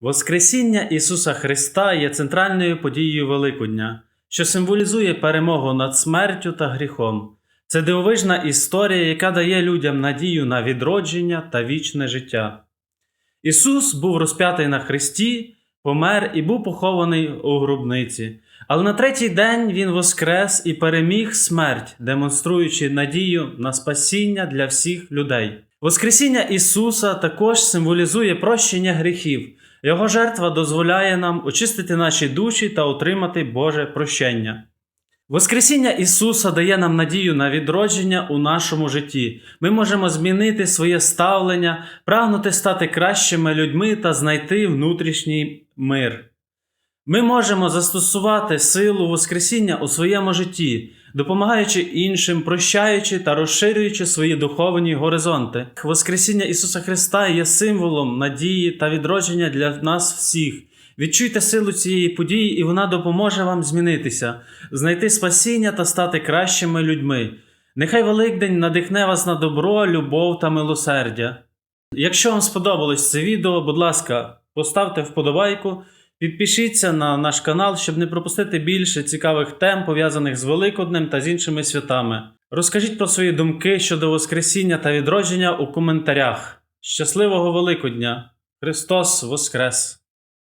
Воскресіння Ісуса Христа є центральною подією Великодня, що символізує перемогу над смертю та гріхом. Це дивовижна історія, яка дає людям надію на відродження та вічне життя. Ісус був розп'ятий на хресті, помер і був похований у гробниці. Але на третій день Він воскрес і переміг смерть, демонструючи надію на спасіння для всіх людей. Воскресіння Ісуса також символізує прощення гріхів. Його жертва дозволяє нам очистити наші душі та отримати Боже прощення. Воскресіння Ісуса дає нам надію на відродження у нашому житті. Ми можемо змінити своє ставлення, прагнути стати кращими людьми та знайти внутрішній мир. Ми можемо застосувати силу Воскресіння у своєму житті, допомагаючи іншим, прощаючи та розширюючи свої духовні горизонти. Воскресіння Ісуса Христа є символом надії та відродження для нас всіх. Відчуйте силу цієї події, і вона допоможе вам змінитися, знайти спасіння та стати кращими людьми. Нехай Великдень надихне вас на добро, любов та милосердя. Якщо вам сподобалось це відео, будь ласка, поставте вподобайку, підпишіться на наш канал, щоб не пропустити більше цікавих тем, пов'язаних з Великоднем та з іншими святами. Розкажіть про свої думки щодо Воскресіння та відродження у коментарях. Щасливого Великодня! Христос Воскрес!